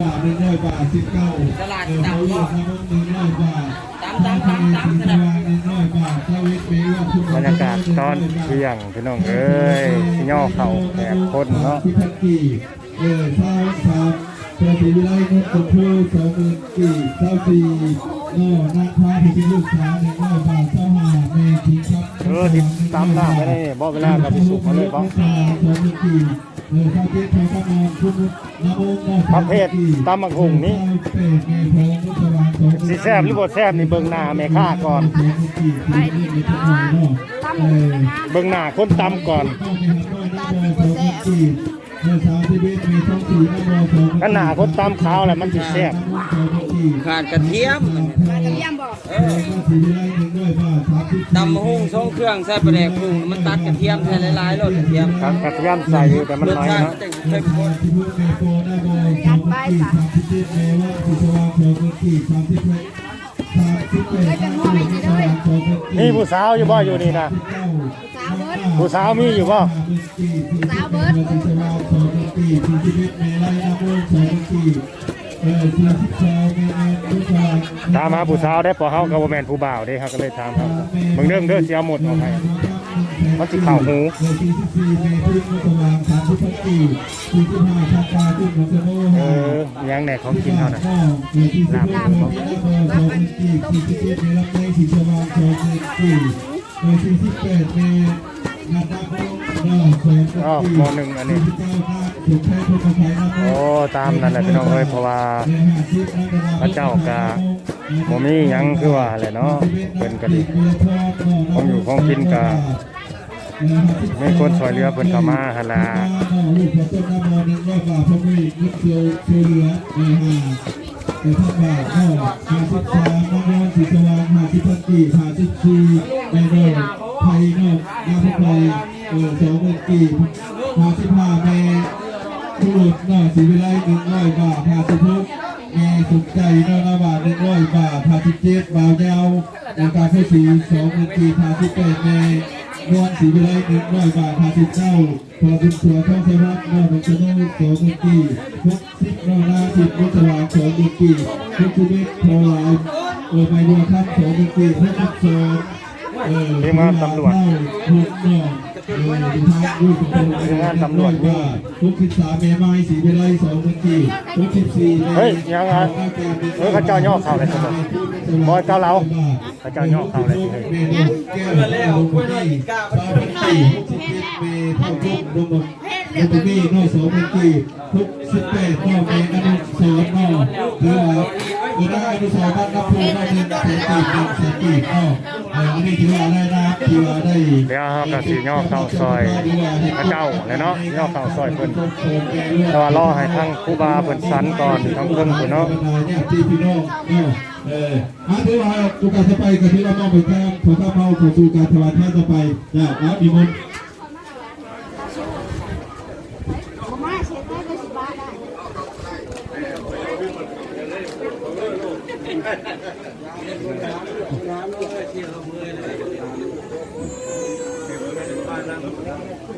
บาทหนึ่งร้อยบาทสิบเก้าตลาดเออตามเขาอยู่ครับหนึ่งร้อยบาทตามตามตามตามนึ่งร้อยบรรยากาศตอนเที่ยงพี่น้องเอ้ยย่อเข่าแขกคนเนาะที่พันกี่เออเช้าสามเจ้าสีวิไลนกชมพู่สองหมื่นกี่เช้าสี่นอนาคาที่เป็นลูกสาวหนึ่งร้อยบาทเจ้าห้าเมธีครับเออที่ตามหน้าไปได้บ่เวลาก็สิสุกมาเลยบ่ ประเภทตำบักหุ่งนี่สิแซ่บหรือบ่แซ่บนี่เบิ่งหน้าแม่ค้าก่อนเบิ่งหน้าคนตำก่อน ก็หน้าคนตำขาวแหละมันสิแซ่บขาดกระเทียมกระเทียมบอกตำหุ่งทรงเครื่องใส่ประแดกปรุงมันตัดกระเทียมใส่หลายๆรสกระเทียมครับกระเทียมใส่อยู่แต่มันรสน้อยชาติเนาะจะเข้มข้นยัดไปค่ะ มีผู้สาวอยู่บ่อยู่นี่นะสาวเบิร์ดผู้สาวมีอยู่บ่สาวเบิร์ดถามหาผู้สาวได้พอเฮาก็บ่แม่นผู้บ่าวเด้เฮาก็เลยถามครับเบิ่งเด้อเด้อสิเอาหมดออกให้ มันสิเข้าหูเออยังแหน่ของกินเท่านั้นลาบลาบของกินลาบของกินที่ที่ที่ได้รับได้ที่สว่างของกินในที่ที่แปดในนาดาโบนอของอ๋อหมอหนึ่งอันนี้ถูกแพ้ถูกกระไทยนะโอ้ตามนั่นแหละพี่น้องเอ้ยเพราะว่าพระเจ้ากะบ่มีหยังคือว่าแหละเนาะเพิ่นก็ดีของอยู่ของกินกะ มีคนช่วยเหลือเพิ่นเข้ามาหั่นล่ะลูกของต้นน้ำมอนึงร้อยบาทพระมีมุดเชียวเชียวเหลือในห้าในพันบาทก็ห้าสิบสามน้ำมอนสีสว่างห้าสิบพันกี่ห้าสิบสี่ในโดยไทยนอกน้ำพระไทยเออสองหมื่นกี่ห้าสิบห้าเมทุรุษนอสีวิไลหนึ่งร้อยบาทห้าสิบหกเมสุขใจนอกบาทหนึ่งร้อยบาทห้าสิบเจ็ดบ่าวยาวในการเข้าสีสองหมื่นกี่ห้าสิบแปดเม นวลสีวิไลหนึ่งร้อยบาทพาสิบเก้าพอบุญตัวท่องสวัสดิ์นอกจากนั้นสองหมื่นกี่พกสิบนอนาสิบมุสวางสองหมื่นกี่พกชีวิตพอลายเออไปรวครับสองหมื่นกี่พกสิบสองเออทีมงานตำรวจหกนอกเออดูทา งดูตรงทีมงานตำรวจว่าพกสิบสามเมไม้สีวิไลสองหมื่นกี่พกสิบสี่เฮ้ยยังไงเฮ้ยเขาเจ้าย่อเข่าเลยครับบอยเจ้าเราเขาเจ้าย่อเข่าเลยสิเฮ้ยเมนูแก้วแล้วคนนี้ชาวพันปีหกสิบเจ็ดเมเท่าทุกดงบดงบมีนอสองพันปีทุกสิบแปดนอเมอนุสรนอหรือว่าเออได้ อนุสรบ้านนับพูนอหนึ่งแสนปีหนึ่งแสนปีนอเอออันนี้ถือว่าได้นะครับถือว่าได้เดี๋ยวเฮาก็สิย่อเข่าซอยพระเจ้าแหละเนาะย่อเข่าซอยเพิ่นแต่ว่ารอให้ทางครูบาเพิ่นสันก่อนทางเพิ่นเพุ่นเนาะที่พี่น้องเอออาถือว่าโอกตาจะไปกับที่เรามองไปแก้มขอข้าเมาขอสู่การถวายท่านต่อไปนะแล้วมีมนต์ ผมว่าเช็ดได้ก็สิบบาทได้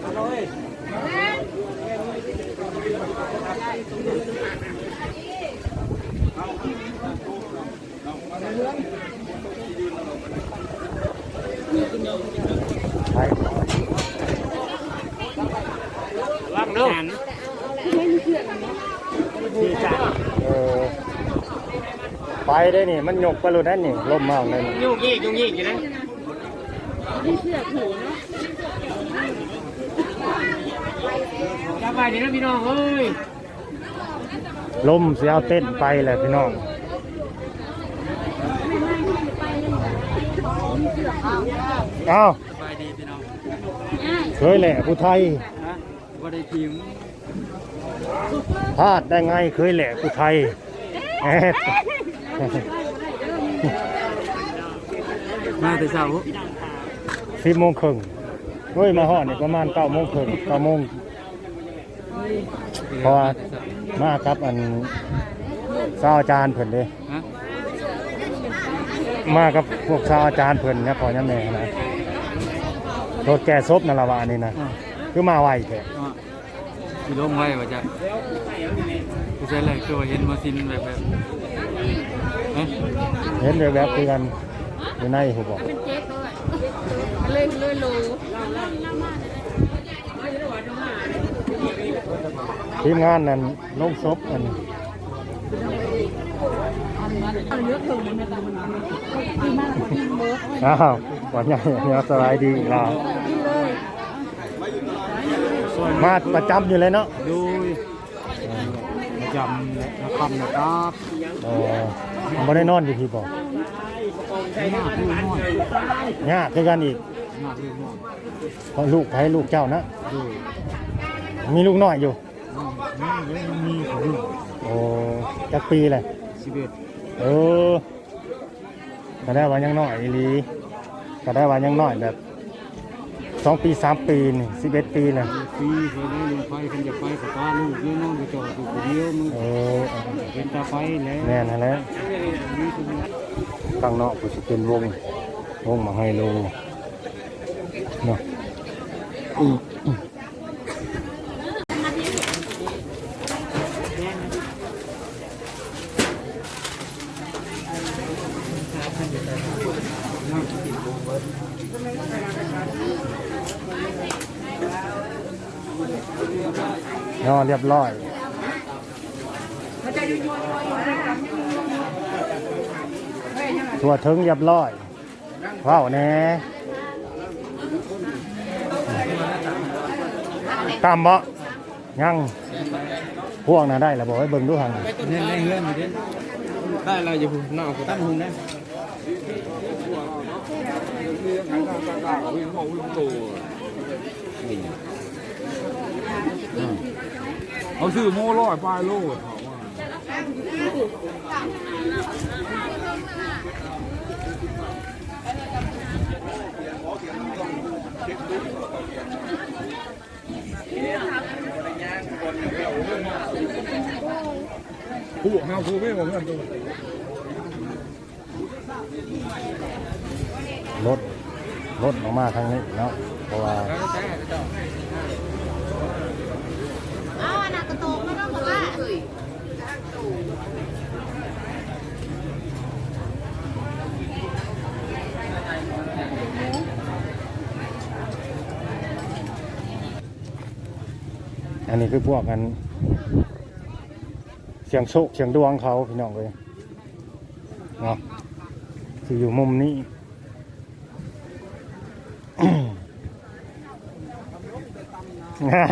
ไป ล่างเด้อเออไปได้นี่ มันยกไปเลยนั่นนี่ลมมากเลยนี่ ยุ่งยี่ยุ่งยี่อยู่นะสบา ยดีนะพี่น้องเอ้ยลมเสียเอาเต้นไปแหละพี่น้องเอ้าสบายดีพี่น้องเคยแหละผู้ไทยฮะว่าได้ทีมพลาดได้ไงเคยแหละผู้ไทยแอดมาแต่เช้าสิบโมงครึ่งเฮ้ยมาหอดนี่ประมาณเก้าโมงครึ่งเก้าโมง เพราะว่ามาครับอันสาวอาจารย์เพิ่นเด้ฮะ มากับพวกสาวอาจารย์เพิ่นเนี่ยพอย่าแม่นะรถแก่ซบนั่นละวะอันนี่นะคือมาไวแท้สิลงไว้ว่าจะคือใช่เลยคือว่าเห็นมาซินแบบแบบเอ๊ะเห็นแบบๆคือกันอยู่ในหูบอก เป็นเจ๊ด้วยเลยเลยโล ทีมงานนั้นลงศพอันอ้าววันใหญ่เนี่ยสบายดีอีกแล้วมาประจำอยู่เลยเนาะดูประจำและคำนะครับเออไม่ได้นอนอยู่ที่บอกหน้าคือน้อยยากคือกันอีกหน้าคือน้อยเพราะลูกไผลูกเจ้านะดู มีลูกน้อยอยู่นี่ยังมีของลูกโอ้จักปีเลยสิบเอ็ดเออก็ได้ว่ายังน้อยอีหลีก็ได้ว่ายังน้อยแบบสองปีสามปีนี่สิบเอ็ดปีเลยปีเคยได้ลงไฟคันจะไฟกับตาลูกนี่น้องไปจอดอยู่คนเดียวมึงเออเป็นตาไฟแล้วแน่นอนแล้วนี่คือข้างนอกก็จะเป็นวงวงมาให้โลเนาะ อืมอืมเนาะเรียบร้อยทั่วถึงเรียบร้อยว้าวแน่ตามบ่ยังพวกน่ะได้แล้วบอกให้เบิ่งดูหังเนี่ยได้เงื่อนอยู่ดิได้เราอยู่หน้าตั้งหุ่นได้ เขาซื้อโม่ร้อยปลายโลดผู้เฮาผู้ไม่บอกเงินตัวรถรถออกมาทางนี้เนาะเพราะว่า อ้าวนักกระโตกไม่ต้องบอกว่า อันนี้คือพวกกัน เสียงโชคเสียงดวงเขาพี่น้องเลยเนาะคืออยู่มุมนี้ฮ่า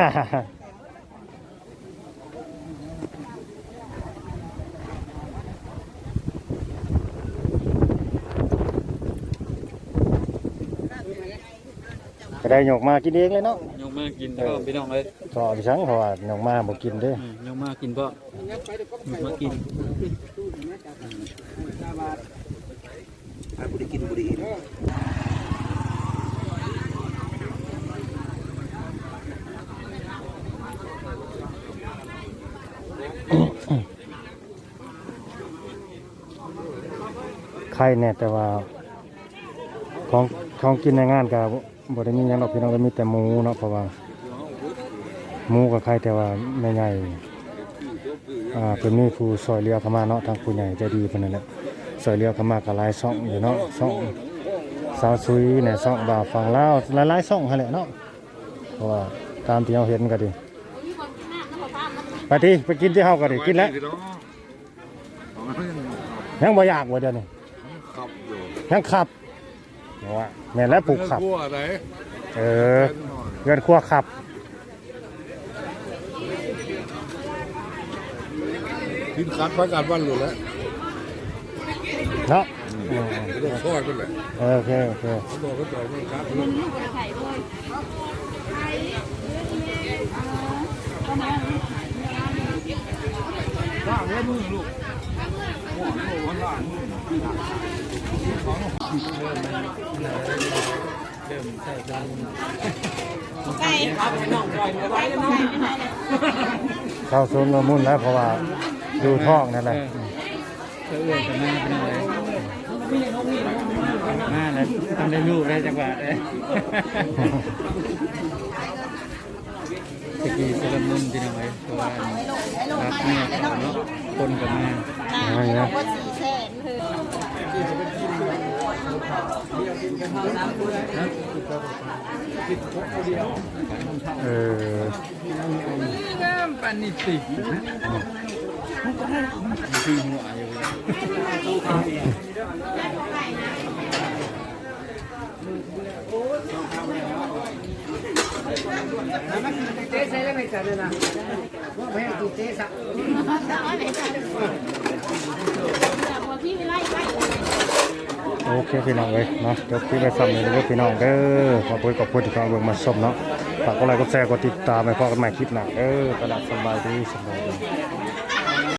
ได้หยกมากินเองเลยเนาะยงมากินก็พี่น้องเลยก็เอาไปสังเพราะว่าหยกมาบ่กินเด้ยงมากินเพราะมากินไข่แน่แต่ว่าของของกินในงานกับ่ ได้มีหยังดอกพี่น้องก็มีแต่หมูเนาะเพราะว่าหมูกับไข่แต่ว่าไม่ใหญ่อ่าเป็นมีผู้ซอยเรือเข้ามาเนาะทางผู้ใหญ่ใจดีเพิ่นนั่นแหละซอยเรือเข้ามาก็หลายซ่องอยู่เนาะซ่องสาวซุยเนี่ยซ่องบ่าวฝั่งลาวหลายๆซ่องหั่นแหละเนาะเพราะว่าตามที่เราเห็นก็ดีไปที่ไปกินที่เฮาก็ดีกินแล้วยังบ่อยากว่าเดี๋ยวนี้ขับอยู่ยังขับ ว่าแม่นแล้วปลูกขับ ขั้วไหนเออเงินครัวขับ กินคัดพักการบ้านหลุดแล้วเนาะไม่ต้องซอยไปเลยเออโอเคโอเคเขาบอกเขาจ่ายเงินคัดล่างแล้วมือลูกหัวโหวันล่างมือเริ่มใส่กัน ไก่ครับน้องปล่อยมาไว้แล้วเนาะเข้าโซนละมุนแล้วเพราะว่าดูท้องนั่นแหละเออเอื่อยกับแม่เป็นอะไรมาแล้วทำได้ลูกได้จังหวะเลยตะกี้สลมมุนพี่น้องเอ้ยเพราะว่ารับเนี่เขาเนาะคนกับแม่อะไร นะว่าสี่แสนคือเอองามปานนี่สิคือหัวอยู่พี่ไม่ไล่ไล่ โอเคพี่น้องเลยเนาะจบที่ไปซ้ำเลยเด้อพี่น้องเด้อขอบคุณขอบคุณที่ฟังเบิ่งมาชมเนาะฝากกดไลค์กดแชร์กดติดตามไปพอกันใหม่คลิปหน้าเด้อตลาดสบายดีสบายดี